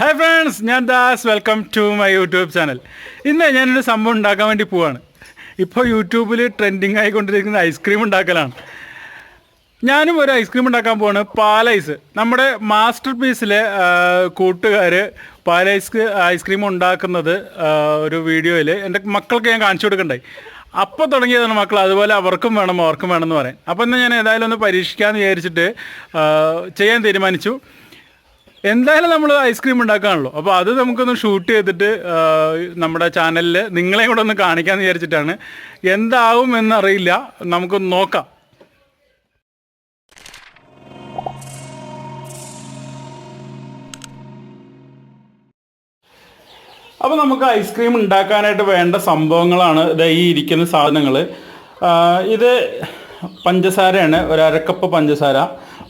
Hi friends ഞാൻ Das. Welcome to my YouTube channel ഇന്ന് ഞാനൊരു സംഭവം ഉണ്ടാക്കാൻ വേണ്ടി പോവാണ്. ഇപ്പോൾ യൂട്യൂബിൽ ട്രെൻഡിങ് ആയിക്കൊണ്ടിരിക്കുന്ന ഐസ്ക്രീം ഉണ്ടാക്കലാണ്. ഞാനും ഒരു ഐസ്ക്രീം ഉണ്ടാക്കാൻ പോവാണ്. പാലൈസ് നമ്മുടെ മാസ്റ്റർ പീസിലെ കൂട്ടുകാർ പാലൈസ് ഐസ്ക്രീം ഉണ്ടാക്കുന്നത് ഒരു വീഡിയോയിൽ എന്റെ മക്കൾക്ക് ഞാൻ കാണിച്ചു കൊടുക്കണ്ടായി. അപ്പോൾ തുടങ്ങിയതാണ് മക്കൾ. അതുപോലെ അവർക്കും വേണം അവർക്കും വേണമെന്ന് പറയാൻ. അപ്പോൾ എന്നാൽ ഞാൻ ഏതായാലും ഒന്ന് പരീക്ഷിക്കാമെന്ന് വിചാരിച്ചിട്ട് ചെയ്യാൻ തീരുമാനിച്ചു. എന്തായാലും നമ്മൾ ഐസ്ക്രീം ഉണ്ടാക്കാണല്ലോ. അപ്പോൾ അത് നമുക്കൊന്ന് ഷൂട്ട് ചെയ്തിട്ട് നമ്മുടെ ചാനലിൽ നിങ്ങളെയും കൂടെ ഒന്ന് കാണിക്കാമെന്ന് വിചാരിച്ചിട്ടാണ്. എന്താവും എന്നറിയില്ല. നമുക്കൊന്ന് നോക്കാം. അപ്പോൾ നമുക്ക് ഐസ്ക്രീം ഉണ്ടാക്കാനായിട്ട് വേണ്ട സംഭവങ്ങളാണ് ഈ ഇരിക്കുന്ന സാധനങ്ങൾ ഇത് പഞ്ചസാരയാണ് ഒരു അരക്കപ്പ് പഞ്ചസാര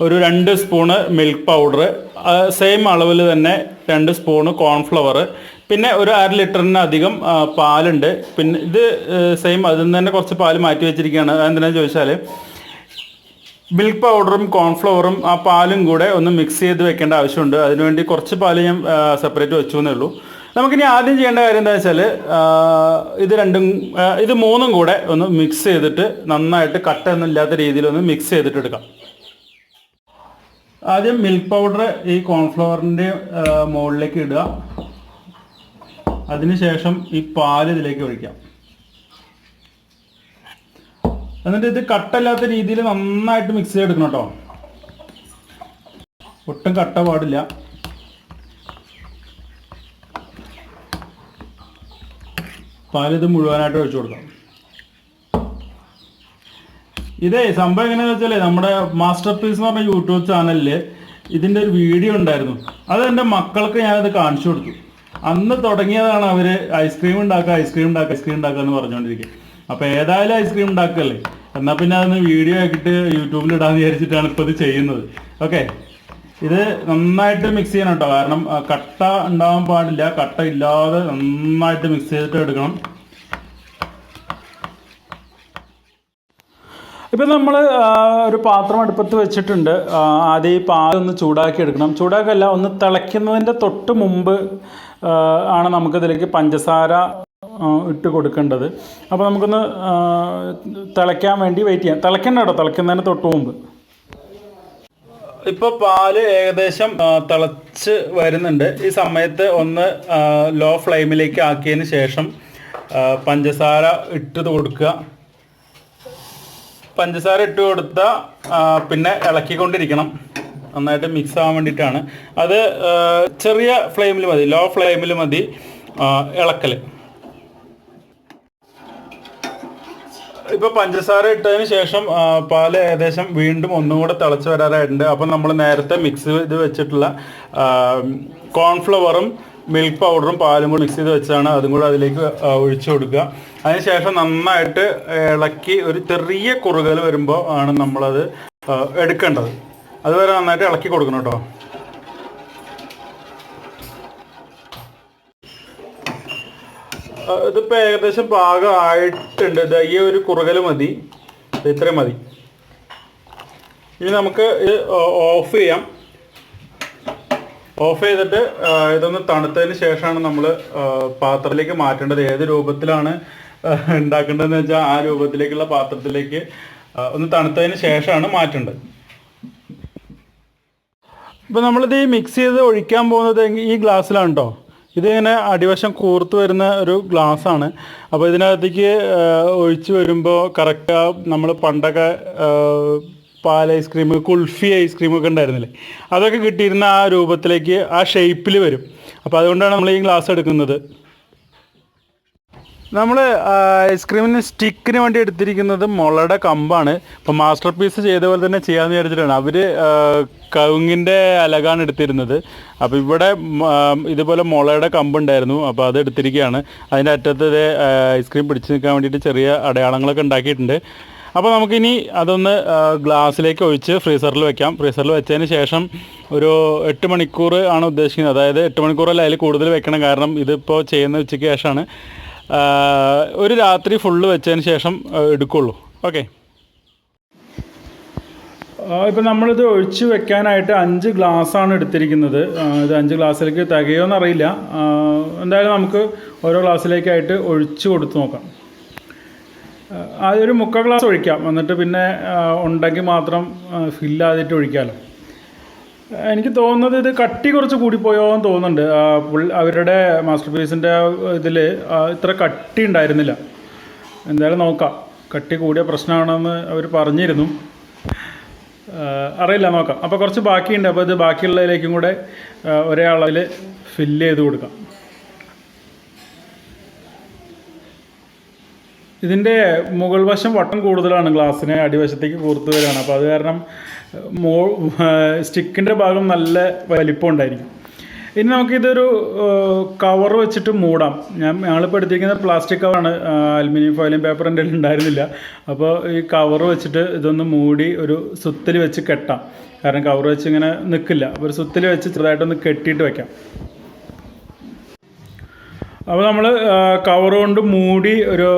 ഒരു രണ്ട് സ്പൂണ് മിൽക്ക് പൗഡർ സെയിം അളവിൽ തന്നെ രണ്ട് സ്പൂണ് കോൺഫ്ലവർ പിന്നെ ഒരു അര ലിറ്ററിനധികം അധികം പാലുണ്ട്. പിന്നെ ഇത് സെയിം അതിൽ നിന്ന് തന്നെ കുറച്ച് പാൽ മാറ്റി വെച്ചിരിക്കുകയാണ്. എന്തിനാണെന്ന് ചോദിച്ചാൽ മിൽക്ക് പൗഡറും കോൺഫ്ലവറും ആ പാലും കൂടെ ഒന്ന് മിക്സ് ചെയ്ത് വെക്കേണ്ട ആവശ്യമുണ്ട്. അതിനുവേണ്ടി കുറച്ച് പാൽ ഞാൻ സെപ്പറേറ്റ് വെച്ചു എന്നേ ഉള്ളൂ. നമുക്കിനി ആദ്യം ചെയ്യേണ്ട കാര്യം എന്താ വെച്ചാൽ ഇത് രണ്ടും ഇത് മൂന്നും കൂടെ ഒന്ന് മിക്സ് ചെയ്തിട്ട് നന്നായിട്ട് കട്ടൊന്നും ഇല്ലാത്ത രീതിയിൽ ഒന്ന് മിക്സ് ചെയ്തിട്ട് എടുക്കാം. ആദ്യം മിൽക്ക് പൗഡർ ഈ കോൺഫ്ലവറിന്റെ മുകളിലേക്ക് ഇടുക. അതിനുശേഷം ഈ പാൽ ഇതിലേക്ക് ഒഴിക്കാം. എന്നിട്ട് ഇത് കട്ടല്ലാത്ത രീതിയിൽ നന്നായിട്ട് മിക്സ് ചെയ്തെടുക്കണം കേട്ടോ. ഒട്ടും കട്ട പാടില്ല. പാലിത് മുഴുവനായിട്ട് ഒഴിച്ചു കൊടുക്കാം. ഇതേ സംഭവം എങ്ങനെയാണെന്ന് വെച്ചാലേ നമ്മുടെ മാസ്റ്റർ പീസ് എന്ന് പറഞ്ഞ യൂട്യൂബ് ചാനലിൽ ഇതിന്റെ ഒരു വീഡിയോ ഉണ്ടായിരുന്നു. അത് എന്റെ മക്കൾക്ക് ഞാനത് കാണിച്ചു കൊടുത്തു. അന്ന് തുടങ്ങിയതാണ് അവർ ഐസ്ക്രീം ഉണ്ടാക്കുക ഐസ്ക്രീം ഉണ്ടാക്കുക ഐസ്ക്രീം ഉണ്ടാക്കുക എന്ന് പറഞ്ഞുകൊണ്ടിരിക്കുക അപ്പോൾ ഏതായാലും ഐസ്ക്രീം ഉണ്ടാക്കല്ലേ? എന്നാൽ പിന്നെ അതൊന്ന് വീഡിയോ ആക്കിയിട്ട് യൂട്യൂബിൽ ഇടാന്ന് വിചാരിച്ചിട്ടാണ് ഇപ്പോൾ ഇത് ചെയ്യുന്നത്. ഓക്കെ ഇത് നന്നായിട്ട് മിക്സ് ചെയ്യണം കേട്ടോ കാരണം കട്ട ഉണ്ടാവാൻ പാടില്ല. കട്ട ഇല്ലാതെ നന്നായിട്ട് മിക്സ് ചെയ്തിട്ട് എടുക്കണം. ഇപ്പം നമ്മൾ ഒരു പാത്രം അടുപ്പത്ത് വെച്ചിട്ടുണ്ട്. ആദ്യം ഈ പാൽ ഒന്ന് ചൂടാക്കി എടുക്കണം. ചൂടാക്കല്ല ഒന്ന് തിളയ്ക്കുന്നതിന്റെ തൊട്ട് മുമ്പ് ആണ് നമുക്കിതിലേക്ക് പഞ്ചസാര ഇട്ട് കൊടുക്കേണ്ടത്. അപ്പോൾ നമുക്കൊന്ന് തിളയ്ക്കാൻ വേണ്ടി വെയിറ്റ് ചെയ്യാം. തിളയ്ക്കണ്ട കേട്ടോ തിളയ്ക്കുന്നതിന് തൊട്ട് മുമ്പ്. ഇപ്പോൾ പാൽ ഏകദേശം തിളച്ച് വരുന്നുണ്ട്. ഈ സമയത്ത് ഒന്ന് ലോ ഫ്ലെയിമിലേക്ക് ആക്കിയതിന് ശേഷം പഞ്ചസാര ഇട്ട് കൊടുക്കുക. പഞ്ചസാര ഇട്ട് കൊടുത്ത പിന്നെ ഇളക്കിക്കൊണ്ടിരിക്കണം. നന്നായിട്ട് മിക്സ് ആവാൻ വേണ്ടിയിട്ടാണ്. അത് ചെറിയ ഫ്ലെയിമിൽ മതി ലോ ഫ്ലെയിമിൽ മതി ഇളക്കൽ ഇപ്പോൾ പഞ്ചസാര ഇട്ടതിന് ശേഷം പാൽ ഏകദേശം വീണ്ടും ഒന്നും കൂടെ തിളച്ച് വരാറായിട്ടുണ്ട്. അപ്പം നമ്മൾ നേരത്തെ മിക്സ് ചെയ്ത് വെച്ചിട്ടുള്ള കോൺഫ്ലവറും മിൽക്ക് പൗഡറും പാലും കൂടി മിക്സ് ചെയ്ത് വെച്ചാണ് അതും കൂടെ അതിലേക്ക് ഒഴിച്ചു കൊടുക്കുക. അതിനുശേഷം നന്നായിട്ട് ഇളക്കി ഒരു ചെറിയ കുറുകൽ വരുമ്പോൾ ആണ് നമ്മളത് എടുക്കേണ്ടത്. അതുവരെ നന്നായിട്ട് ഇളക്കി കൊടുക്കണം കേട്ടോ. ഇതിപ്പോൾ ഏകദേശം പാകമായിട്ടുണ്ട്. ഇത് ഈ ഒരു കുറുകൽ മതി. ഇത്രയും മതി. ഇനി നമുക്ക് ഇത് ഓഫ് ചെയ്യാം. ഓഫ് ചെയ്തിട്ട് ഇതൊന്ന് തണുത്തതിന് ശേഷമാണ് നമ്മൾ പാത്രത്തിലേക്ക് മാറ്റേണ്ടത്. ഏത് രൂപത്തിലാണ് ഉണ്ടാക്കേണ്ടതെന്ന് വെച്ചാൽ ആ രൂപത്തിലേക്കുള്ള പാത്രത്തിലേക്ക് ഒന്ന് തണുത്തതിന് ശേഷമാണ് മാറ്റേണ്ടത്. ഇപ്പം നമ്മളിത് ഈ മിക്സ് ചെയ്ത് ഒഴിക്കാൻ പോകുന്നത് ഈ ഗ്ലാസ്സിലാണ് കേട്ടോ ഇതിങ്ങനെ അടിവശം കൂർത്ത് വരുന്ന ഒരു ഗ്ലാസ് ആണ്. അപ്പോൾ ഇതിനകത്തേക്ക് ഒഴിച്ച് വരുമ്പോൾ കറക്റ്റ് നമ്മൾ പണ്ടൊക്കെ പാൽ ഐസ്ക്രീം കുൾഫി ഐസ്ക്രീം ഒക്കെ ഉണ്ടായിരുന്നില്ലേ? അതൊക്കെ കിട്ടിയിരുന്ന ആ രൂപത്തിലേക്ക് ആ ഷേപ്പിൽ വരും. അപ്പോൾ അതുകൊണ്ടാണ് നമ്മൾ ഈ ഗ്ലാസ് എടുക്കുന്നത്. നമ്മൾ ഐസ്ക്രീമിന് സ്റ്റിക്കിന് വേണ്ടി എടുത്തിരിക്കുന്നത് മുളയുടെ കമ്പാണ്. ഇപ്പോൾ മാസ്റ്റർ പീസ് ചെയ്ത പോലെ തന്നെ ചെയ്യാമെന്ന് വിചാരിച്ചിട്ടാണ്. അവർ കവുങ്ങിന്റെ അലകാണ് എടുത്തിരുന്നത്. അപ്പോൾ ഇവിടെ ഇതുപോലെ മുളയുടെ കമ്പുണ്ടായിരുന്നു. അപ്പോൾ അത് എടുത്തിരിക്കുകയാണ്. അതിന്റെ അറ്റത്ത് ഐസ്ക്രീം പിടിച്ചു നിൽക്കാൻ വേണ്ടിയിട്ട് ചെറിയ അടയാളങ്ങളൊക്കെ ഉണ്ടാക്കിയിട്ടുണ്ട്. അപ്പോൾ നമുക്കിനി അതൊന്ന് ഗ്ലാസ്സിലേക്ക് ഒഴിച്ച് ഫ്രീസറിൽ വെക്കാം. ഫ്രീസറിൽ വെച്ചതിന് ശേഷം ഒരു എട്ട് മണിക്കൂർ ആണ് ഉദ്ദേശിക്കുന്നത്. അതായത് എട്ട് മണിക്കൂറല്ല അതിൽ കൂടുതൽ വെക്കണം. കാരണം ഇതിപ്പോൾ ചെയ്യുന്ന ഉച്ചയ്ക്ക് ശേഷമാണ്. ഒരു രാത്രി ഫുള്ള് വെച്ചതിന് ശേഷം എടുക്കുള്ളൂ. ഓക്കെ ഇപ്പം നമ്മളിത് ഒഴിച്ച് വെക്കാനായിട്ട് അഞ്ച് ഗ്ലാസ്സാണ് എടുത്തിരിക്കുന്നത്. ഇത് അഞ്ച് ഗ്ലാസ്സിലേക്ക് തികയോന്ന് അറിയില്ല എന്തായാലും നമുക്ക് ഓരോ ഗ്ലാസ്സിലേക്കായിട്ട് ഒഴിച്ച് കൊടുത്തു നോക്കാം. ആദ്യം ഒരു മുക്കാൽ ഗ്ലാസ് ഒഴിക്കാം. എന്നിട്ട് പിന്നെ ഉണ്ടെങ്കിൽ മാത്രം ഫില്ലാതിട്ട് ഒഴിക്കാമല്ലോ എനിക്ക് തോന്നുന്നത് ഇത് കട്ടി കുറച്ച് കൂടിപ്പോയോ എന്ന് തോന്നുന്നുണ്ട്. അവരുടെ മാസ്റ്റർ പീസിന്റെ ഇതിൽ ഇത്ര കട്ടി ഉണ്ടായിരുന്നില്ല. എന്തായാലും നോക്കാം. കട്ടി കൂടിയ പ്രശ്നമാണെന്ന് അവർ പറഞ്ഞിരുന്നു. അറിയില്ല നോക്കാം. അപ്പോൾ കുറച്ച് ബാക്കിയുണ്ട്. അപ്പോൾ ഇത് ബാക്കിയുള്ളതിലേക്കും കൂടെ ഒരേ അളവിൽ ഫില്ല് ചെയ്ത് കൊടുക്കാം. ഇതിന്റെ മുകൾ വശം വട്ടം കൂടുതലാണ്. ഗ്ലാസ്സിനെ അടിവശത്തേക്ക് കൂർത്ത് വരികയാണ്. അപ്പോൾ അത് കാരണം മോ സ്റ്റിക്കിന്റെ ഭാഗം നല്ല വലിപ്പം ഉണ്ടായിരിക്കും ഇനി നമുക്കിതൊരു കവർ വെച്ചിട്ട് മൂടാം. ഞാൻ ഞങ്ങളിപ്പോൾ എടുത്തിരിക്കുന്നത് പ്ലാസ്റ്റിക് കവറാണ് അലുമിനിയം ഫോയിലും പേപ്പർ എന്റെ ഉണ്ടായിരുന്നില്ല. അപ്പോൾ ഈ കവർ വെച്ചിട്ട് ഇതൊന്ന് മൂടി ഒരു സുത്തിൽ വെച്ച് കെട്ടാം. കാരണം കവർ വെച്ച് ഇങ്ങനെ നിൽക്കില്ല ഒരു സുത്തിൽ വെച്ച് ചെറുതായിട്ടൊന്ന് കെട്ടിയിട്ട് വെക്കാം. അപ്പോൾ നമ്മൾ കവർ കൊണ്ട് മൂടി ഒരു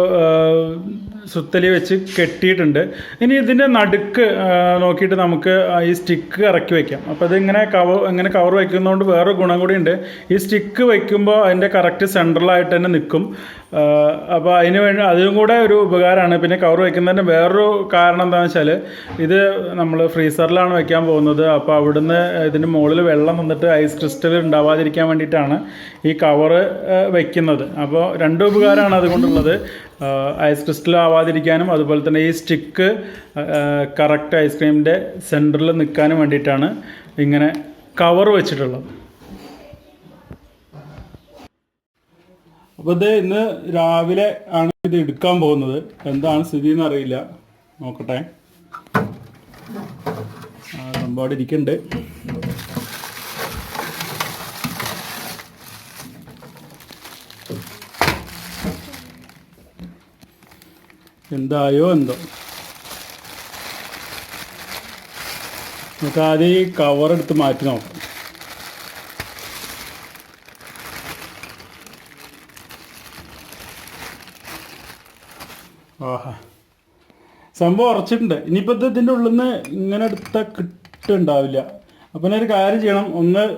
സുത്തലി വെച്ച് കെട്ടിയിട്ടുണ്ട്. ഇനി ഇതിന്റെ നടുക്ക് നോക്കിയിട്ട് നമുക്ക് ഈ സ്റ്റിക്ക് ഇറക്കി വയ്ക്കാം അപ്പോൾ ഇതിങ്ങനെ കവർ ഇങ്ങനെ കവർ വയ്ക്കുന്നതുകൊണ്ട് വേറെ ഗുണം കൂടി ഉണ്ട്. ഈ സ്റ്റിക്ക് വയ്ക്കുമ്പോൾ അതിന്റെ കറക്റ്റ് സെൻട്രലായിട്ട് തന്നെ നിൽക്കും. അപ്പോൾ അതിന് വേണ്ടി അതിനും കൂടെ ഒരു ഉപകാരമാണ്. പിന്നെ കവർ വയ്ക്കുന്നതിന്റെ വേറൊരു കാരണം എന്താണെന്ന് വെച്ചാൽ ഇത് നമ്മൾ ഫ്രീസറിലാണ് വയ്ക്കാൻ പോകുന്നത്. അപ്പോൾ അവിടുന്ന് ഇതിന്റെ മുകളിൽ വെള്ളം തന്നിട്ട് ഐസ് ക്രിസ്റ്റൽ ഉണ്ടാവാതിരിക്കാൻ വേണ്ടിയിട്ടാണ് ഈ കവറ് വയ്ക്കുന്നത് അപ്പോൾ രണ്ട് ഉപകാരമാണ് അതുകൊണ്ടുള്ളത്. ഐസ് ക്രിസ്റ്റൽ ആവാതിരിക്കാനും അതുപോലെ തന്നെ ഈ സ്റ്റിക്ക് കറക്റ്റ് ഐസ്ക്രീമിന്റെ സെന്ററിൽ നിൽക്കാനും വേണ്ടിയിട്ടാണ് ഇങ്ങനെ കവർ വെച്ചിട്ടുള്ളത്. അപ്പോൾ ഇത് ഇന്ന് രാവിലെ ആണ് ഇത് എടുക്കാൻ പോകുന്നത്. എന്താണ് സ്ഥിതി എന്ന് അറിയില്ല. നോക്കട്ടെ. സംഭവം ഇരിക്കുന്നുണ്ട്. എന്തായോ എന്തോ. നമുക്ക് ആദ്യം ഈ കവർ എടുത്ത് മാറ്റി നോക്കാം. ആഹാ. സംഭവം ഉറച്ചിട്ടുണ്ട്. ഇനിയിപ്പോൾ ഇത് ഇതിന്റെ ഉള്ളിൽ നിന്ന് ഇങ്ങനെ എടുത്ത കിട്ടുണ്ടാവില്ല. അപ്പം ഞാൻ ഒരു കാര്യം ചെയ്യണം. ഒന്ന്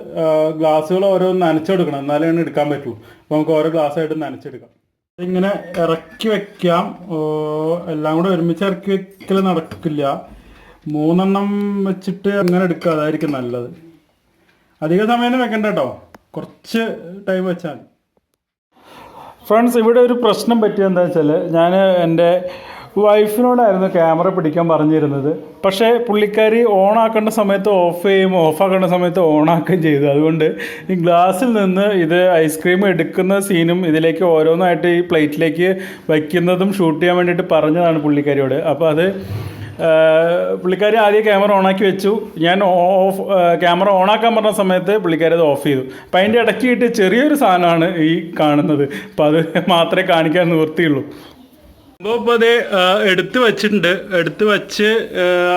ഗ്ലാസ്സുകൾ ഓരോന്ന് നനച്ചെടുക്കണം. എന്നാലേ എടുക്കാൻ പറ്റുള്ളൂ. അപ്പോൾ നമുക്ക് ഓരോ ഗ്ലാസ്സായിട്ട് നനച്ചെടുക്കാം. ഇങ്ങനെ ഇറക്കി വെക്കാം. എല്ലാം കൂടെ ഒരുമിച്ച് ഇറക്കി വെക്കൽ നടക്കില്ല. മൂന്നെണ്ണം വെച്ചിട്ട് അങ്ങനെ എടുക്കുക. അതായിരിക്കും നല്ലത്. അധിക സമയം വെക്കണ്ട കേട്ടോ. കുറച്ച് ടൈം വെച്ചാൽ ഫ്രണ്ട്സ് ഇവിടെ ഒരു പ്രശ്നം പറ്റിയത് എന്താ വെച്ചാൽ ഞാൻ എന്റെ വൈഫിനോടായിരുന്നു ക്യാമറ പിടിക്കാൻ പറഞ്ഞിരുന്നത്. പക്ഷേ പുള്ളിക്കാരി ഓൺ ആക്കേണ്ട സമയത്ത് ഓഫ് ചെയ്യും ഓഫ് ആക്കേണ്ട സമയത്ത് ഓൺ ആക്കുകയും ചെയ്തു. അതുകൊണ്ട് ഈ ഗ്ലാസ്സിൽ നിന്ന് ഇത് ഐസ്ക്രീം എടുക്കുന്ന സീനും ഇതിലേക്ക് ഓരോന്നായിട്ട് ഈ പ്ലേറ്റിലേക്ക് വയ്ക്കുന്നതും ഷൂട്ട് ചെയ്യാൻ വേണ്ടിയിട്ട് പറഞ്ഞതാണ് പുള്ളിക്കാരിയോട്. അപ്പോൾ അത് പുള്ളിക്കാരി ആദ്യം ക്യാമറ ഓണാക്കി വെച്ചു. ഞാൻ ഓഫ് ക്യാമറ ഓണാക്കാൻ പറഞ്ഞ സമയത്ത് പുള്ളിക്കാരി അത് ഓഫ് ചെയ്തു. അപ്പം അതിന്റെ ഇടയ്ക്കിട്ട് ചെറിയൊരു സാധനമാണ് ഈ കാണുന്നത്. അപ്പം അത് മാത്രമേ കാണിക്കാൻ നിവൃത്തിയുള്ളൂ. അപ്പോൾ അത് എടുത്തു വെച്ചിട്ടുണ്ട്. എടുത്ത് വെച്ച്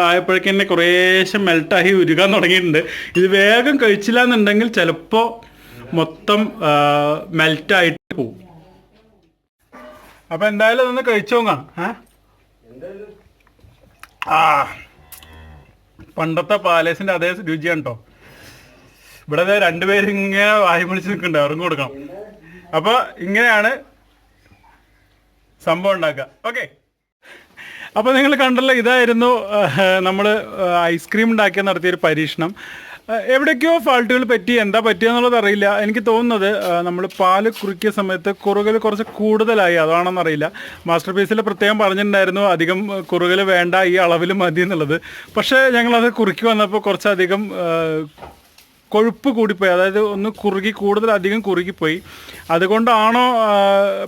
ആയപ്പോഴേക്കും തന്നെ കുറേശ്ശെ മെൽട്ടായി ഉരുകാൻ തുടങ്ങിയിട്ടുണ്ട്. ഇത് വേഗം കഴിച്ചില്ല എന്നുണ്ടെങ്കിൽ ചിലപ്പോൾ മൊത്തം മെൽറ്റായിട്ട് പോവും. അപ്പൊ എന്തായാലും അതൊന്ന് കഴിച്ചു നോക്കാം. ഏ? ആ പണ്ടത്തെ പാലേസിന്റെ അതേ രുചിയാണ് കേട്ടോ ഇവിടെ ദേ രണ്ടുപേരും ഇങ്ങനെ വായി വിളിച്ച് നിൽക്കുന്നുണ്ട്. അവർക്ക് കൊടുക്കണം അപ്പൊ ഇങ്ങനെയാണ് സംഭവം ഉണ്ടാക്കുക. ഓക്കെ അപ്പോൾ നിങ്ങൾ കണ്ടല്ലോ ഇതായിരുന്നു നമ്മൾ ഐസ്ക്രീം ഉണ്ടാക്കിയ നടത്തിയൊരു പരീക്ഷണം. എവിടേക്കോ ഫാൾട്ടുകൾ പറ്റി എന്താ പറ്റിയെന്നുള്ളത് അറിയില്ല. എനിക്ക് തോന്നുന്നത് നമ്മൾ പാൽ കുറുക്കിയ സമയത്ത് കുറുകൽ കുറച്ച് കൂടുതലായി. അതാണെന്നറിയില്ല മാസ്റ്റർ പീസിൽ പ്രത്യേകം പറഞ്ഞിട്ടുണ്ടായിരുന്നു അധികം കുറുകൽ വേണ്ട ഈ അളവിൽ മതി എന്നുള്ളത്. പക്ഷേ ഞങ്ങളത് കുറുക്കി വന്നപ്പോൾ കുറച്ചധികം കൊഴുപ്പ് കൂടിപ്പോയി. അതായത് ഒന്ന് കുറുകി കൂടുതൽ അധികം കുറുകിപ്പോയി. അതുകൊണ്ടാണോ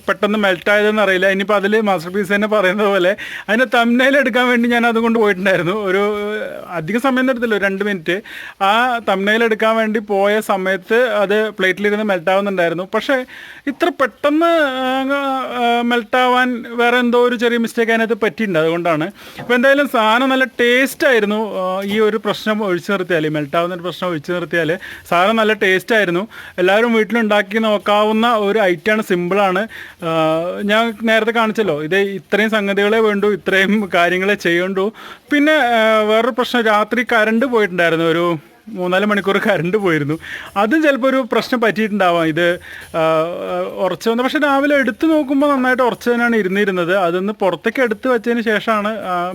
പെട്ടെന്ന് മെൽറ്റായതെന്ന് അറിയില്ല. ഇനിയിപ്പോൾ അതിൽ മാസ്റ്റർ പീസ് തന്നെ പറയുന്നത് പോലെ അതിന്റെ തമ്നയിൽ എടുക്കാൻ വേണ്ടി ഞാൻ അതുകൊണ്ട് പോയിട്ടുണ്ടായിരുന്നു. ഒരു അധിക സമയം എടുത്തില്ല ഒരു രണ്ട് മിനിറ്റ്. ആ തമ്നയിൽ എടുക്കാൻ വേണ്ടി പോയ സമയത്ത് അത് പ്ലേറ്റിലിരുന്ന് മെൽറ്റാവുന്നുണ്ടായിരുന്നു. പക്ഷേ ഇത്ര പെട്ടെന്ന് മെൽറ്റാവാൻ വേറെ എന്തോ ഒരു ചെറിയ മിസ്റ്റേക്ക് അതിനകത്ത് പറ്റിയിട്ടുണ്ട്. അതുകൊണ്ടാണ്. അപ്പോൾ എന്തായാലും സാധനം നല്ല ടേസ്റ്റ് ആയിരുന്നു. ഈ ഒരു പ്രശ്നം ഒഴിച്ചു നിർത്തിയാൽ മെൽറ്റാവുന്ന ഒരു പ്രശ്നം ഒഴിച്ചു നിർത്തിയാൽ കഴിഞ്ഞാൽ സാധനം നല്ല ടേസ്റ്റ് ആയിരുന്നു. എല്ലാവരും വീട്ടിലുണ്ടാക്കി നോക്കാവുന്ന ഒരു ഐറ്റമാണ് സിമ്പിളാണ് ഞാൻ നേരത്തെ കാണിച്ചല്ലോ ഇത് ഇത്രയും സംഗതികളെ വേണ്ടു ഇത്രയും കാര്യങ്ങളെ ചെയ്യണ്ടു. പിന്നെ വേറൊരു പ്രശ്നം രാത്രി കരണ്ട് പോയിട്ടുണ്ടായിരുന്നു ഒരു മൂന്നാൽ മണിക്കൂർ കറണ്ട് പോയിരുന്നു. അതും ചിലപ്പോൾ ഒരു പ്രശ്നം പറ്റിയിട്ടുണ്ടാവാം. ഇത് ഉറച്ചു വന്ന പക്ഷെ രാവിലെ എടുത്തു നോക്കുമ്പോൾ നന്നായിട്ട് ഉറച്ചു തന്നെയാണ് ഇരുന്നിരുന്നത്. അതൊന്ന് പുറത്തേക്ക് എടുത്ത് വെച്ചതിന് ശേഷമാണ്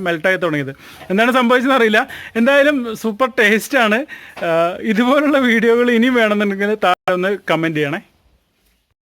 മെൽട്ടായി തുടങ്ങിയത്. എന്താണ് സംഭവിച്ചതെന്ന് അറിയില്ല. എന്തായാലും സൂപ്പർ ടേസ്റ്റാണ് ഇതുപോലുള്ള വീഡിയോകൾ ഇനിയും വേണമെന്നുണ്ടെങ്കിൽ താഴെ ഒന്ന് കമന്റ് ചെയ്യണേ.